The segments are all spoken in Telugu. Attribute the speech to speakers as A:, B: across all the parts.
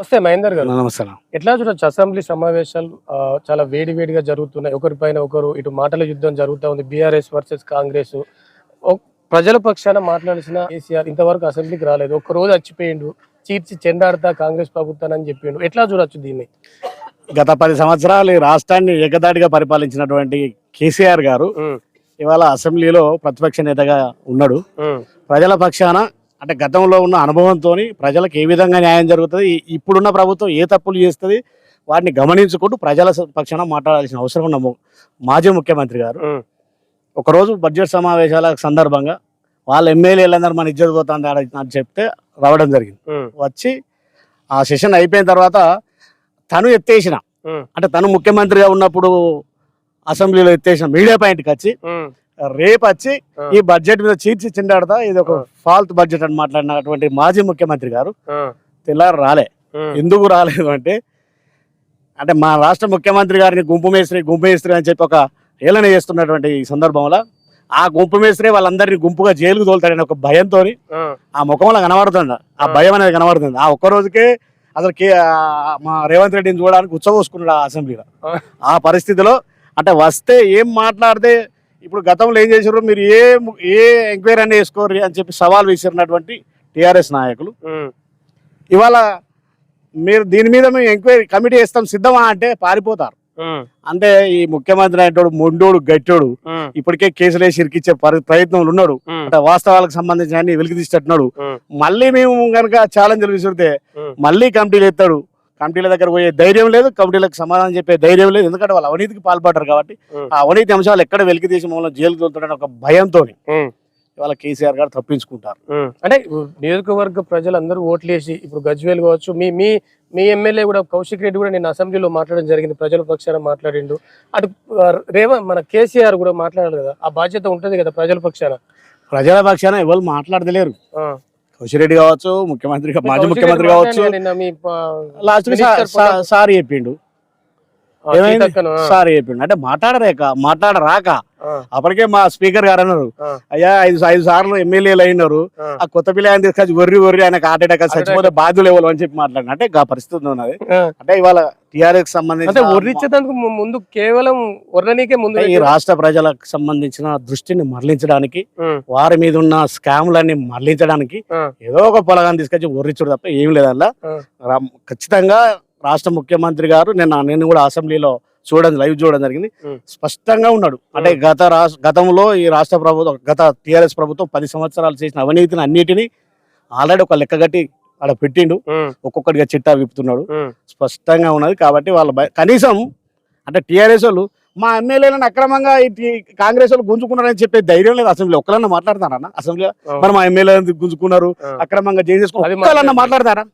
A: వస్తే మహేందర్ గారు.
B: నమస్కారం.
A: ఎట్లా చూడొచ్చు? అసెంబ్లీ సమావేశాలు చాలా వేడి వేడిగా జరుగుతున్నాయి. ఒకరిపైన ఒకరు ఇటు మాటల యుద్ధం జరుగుతూ ఉంది. BRS versus Congress. ప్రజల పక్షాన మాట్లాడాల్సిన కేసీఆర్ ఇంతవరకు అసెంబ్లీకి రాలేదు. ఒక్క రోజు చచ్చిపోయిండు చీర్చి చెండాడతా కాంగ్రెస్ ప్రభుత్వాన్ని అని చెప్పిండు. ఎట్లా చూడొచ్చు దీన్ని?
B: గత పది సంవత్సరాలు రాష్ట్రాన్ని ఏకదాటిగా పరిపాలించినటువంటి కేసీఆర్ గారు ఇవాళ అసెంబ్లీలో ప్రతిపక్ష నేతగా ఉన్నాడు. ప్రజల పక్షాన అంటే గతంలో ఉన్న అనుభవంతో ప్రజలకు ఏ విధంగా న్యాయం జరుగుతుంది? ఇప్పుడున్న ప్రభుత్వం ఏ తప్పులు చేస్తుంది? వాటిని గమనించుకుంటూ ప్రజల పక్షాన మాట్లాడాల్సిన అవసరం ఉన్న మాజీ ముఖ్యమంత్రి గారు. ఒకరోజు బడ్జెట్ సమావేశాల సందర్భంగా వాళ్ళ ఎమ్మెల్యేలందరూ మన ఇజ్జత్ పోతుంది అని చెప్తే రావడం జరిగింది. వచ్చి ఆ సెషన్ అయిపోయిన తర్వాత తను ఎత్తేసిన. అంటే తను ముఖ్యమంత్రిగా ఉన్నప్పుడు అసెంబ్లీలో ఎత్తేసిన మీడియా పాయింట్కి వచ్చి రేపు వచ్చి. ఈ బడ్జెట్ మీద చీర్చి చిండాడతా. ఇది ఒక ఫాల్త్ బడ్జెట్ అని మాట్లాడినటువంటి మాజీ ముఖ్యమంత్రి గారు. తెల్లారు రాలే. ఎందుకు రాలేదు అంటే అంటే మా రాష్ట్ర ముఖ్యమంత్రి గారిని గుంపు మేస్త్రి గుంపు మేస్త్రి అని చెప్పి ఒక ఏలన చేస్తున్నటువంటి ఈ సందర్భంలో ఆ గుంపు మేస్త్రి వాళ్ళందరినీ గుంపుగా జైలుకు తోలుతాడని ఒక భయంతో
A: ఆ,
B: ఆ ముఖంలో కనబడుతుంది ఆ. భయం అనేది కనబడుతుంది. ఆ ఒక్క రోజుకే అసలు మా రేవంత్ రెడ్డిని చూడడానికి ఉచ్చబోసుకున్నాడు ఆ అసెంబ్లీలో.
A: ఆ
B: పరిస్థితిలో అంటే వస్తే ఏం మాట్లాడితే ఇప్పుడు గతంలో ఏం చేశారు మీరు ఏ ఏ ఎంక్వైరీ అని వేసుకోరు అని చెప్పి సవాల్ విసిరినటువంటి టిఆర్ఎస్ నాయకులు. ఇవాళ మీరు దీని మీద మేము ఎంక్వైరీ కమిటీ వేస్తాం సిద్ధమా అంటే పారిపోతారు. అంటే ఈ ముఖ్యమంత్రి అనేటోడు మొండోడు గట్టోడు ఇప్పటికే కేసులు వేసి ఇరికిచ్చే పరి- ప్రయత్నంలో ఉన్నాడు. అంటే వాస్తవాలకు సంబంధించిన అన్ని వెలికి తీసేటట్టున్నాడు
A: ఉమ్,
B: మళ్ళీ మేము కనుక ఛాలెంజ్లు విసిరితే. మళ్ళీ కమిటీలు ఎత్తాడు. కమిటీల దగ్గర పోయే ధైర్యం లేదు కమిటీలకు సమాధానం చెప్పే ధైర్యం లేదు ఎందుకంటే వాళ్ళు అవినీతికి పాల్పడ్డారు కాబట్టి. ఆ అవినీతి అంశాలు ఎక్కడ వెలికి తీసి మమ్మల్ని జైలుకు తోలుతాడని ఒక భయంతో. ఇవాళ కేసీఆర్ గారు తప్పించుకుంటారు.
A: అంటే నియోజకవర్గ ప్రజలందరూ ఓట్లేసి ఇప్పుడు గజ్వేల్ కావచ్చు మీ మీ మీ ఎమ్మెల్యే కూడా కౌశిక్ రెడ్డి కూడా నేను అసెంబ్లీలో మాట్లాడడం జరిగింది ప్రజల పక్షాన మాట్లాడిండు అటు రేవ మన కేసీఆర్ కూడా మాట్లాడాలి కదా ఆ బాధ్యత ఉంటది కదా ప్రజల పక్షాన
B: ప్రజల పక్షాన ఎవరు మాట్లాడలేరు
A: ఆ.
B: కౌశిరెడ్డి కావచ్చు ముఖ్యమంత్రి మాజీ ముఖ్యమంత్రి కావచ్చు. లాస్ట్ సారీ చెప్పిండు. ఏమైంది? సారీ చెప్పిండు. అంటే మాట్లాడరేక మాట్లాడరాక. అప్పటికే మా స్పీకర్ గారు అన్నారు అయ్యా ఐదు ఐదు సార్లు ఎమ్మెల్యేలు అయినారు.
A: ఆ.
B: కొత్త పిల్లని తీసుకొచ్చి వర్రి వర్రి ఆయనకు హార్ట్ అటాక్ చచ్చిపోతే బాధ్యులు ఎవరు అని చెప్పి మాట్లాడిన. అంటే ఆ పరిస్థితి ఉన్నది. అంటే ఇవాళ టిఆర్ఎస్ సంబంధించి
A: ముందు కేవలం ముందు
B: ఈ రాష్ట్ర ప్రజలకు సంబంధించిన దృష్టిని మరలించడానికి వారి మీద ఉన్న స్కామ్లన్నీ మరలించడానికి ఏదో ఒక పొలగాన్ని తీసుకొచ్చి ఒర్రిచుడు తప్ప ఏం లేదల్లా. ఖచ్చితంగా రాష్ట్ర ముఖ్యమంత్రి గారు నేను నేను కూడా అసెంబ్లీలో చూడడం లైవ్ చూడడం జరిగింది. స్పష్టంగా ఉన్నాడు. అంటే గత గతంలో ఈ రాష్ట్ర ప్రభుత్వం గత టిఆర్ఎస్ ప్రభుత్వం పది సంవత్సరాలు చేసిన అవినీతిని అన్నిటినీ ఆల్రెడీ ఒక లెక్కగట్టి ఆడ పెట్టిండు.
A: ఉమ్,
B: ఒక్కొక్కటిగా చిట్టా విప్పుతున్నాడు. స్పష్టంగా ఉన్నది కాబట్టి వాళ్ళ కనీసం అంటే టిఆర్ఎస్ వాళ్ళు మా ఎమ్మెల్యేలను అక్రమంగా కాంగ్రెస్ వాళ్ళు గుంజుకున్నారని చెప్పే ధైర్యం లేదు. అసెంబ్లీ ఒక్కలన్నా మాట్లాడతారన్న అసెంబ్లీ. మరి మా ఎమ్మెల్యే గుంజుకున్నారు అక్రమంగా చేసేసుకున్నారు ఒక్కలన్నా. మాట్లాడతారా.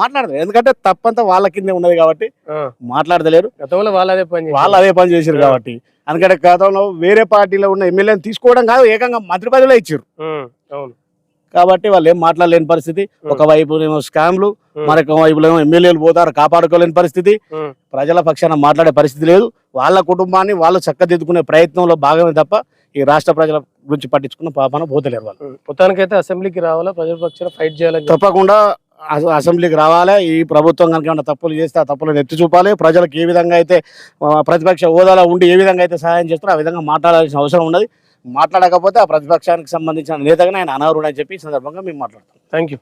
B: మాట్లాడతారు ఎందుకంటే తప్పంతా వాళ్ళ కిందే ఉన్నది కాబట్టి మాట్లాడతలేరు
A: గతంలో వాళ్ళు అదే పని.
B: వాళ్ళు అదే పని చేశారు. కాబట్టి అందుకంటే గతంలో వేరే పార్టీలో ఉన్న ఎమ్మెల్యేని తీసుకోవడం కాదు ఏకంగా మంత్రి పదవిలో ఇచ్చారు కాబట్టి వాళ్ళు ఏం మాట్లాడలేని పరిస్థితి. ఒకవైపు ఏమో స్కామ్లు. మరొక వైపులో ఏమో ఎమ్మెల్యేలు పోతారు కాపాడుకోలేని పరిస్థితి. ప్రజల పక్షాన మాట్లాడే పరిస్థితి లేదు వాళ్ళ కుటుంబాన్ని వాళ్ళు చక్కదిద్దుకునే ప్రయత్నంలో భాగమే తప్ప ఈ రాష్ట్ర ప్రజల గురించి పట్టించుకున్న పాపన పోతలేరు వాళ్ళు.
A: మొత్తానికైతే అసెంబ్లీకి రావాలా ప్రజల పక్షాన ఫైట్ చేయాలని చెప్పి.
B: తప్పకుండా అసెంబ్లీకి రావాలి. ఈ ప్రభుత్వం కనుక ఏమైనా తప్పులు చేస్తే ఆ తప్పులను ఎత్తి చూపాలి. ప్రజలకు ఏ విధంగా అయితే ప్రతిపక్ష హోదాలో ఉండి ఏ విధంగా అయితే సహాయం చేస్తారో ఆ విధంగా మాట్లాడాల్సిన అవసరం ఉన్నది. మాట్లాడకపోతే ఆ ప్రతిపక్షానికి సంబంధించిన నేతగానే ఆయన అనర్హుడు అని చెప్పి ఈ సందర్భంగా మేము మాట్లాడతాం
A: థ్యాంక్ యూ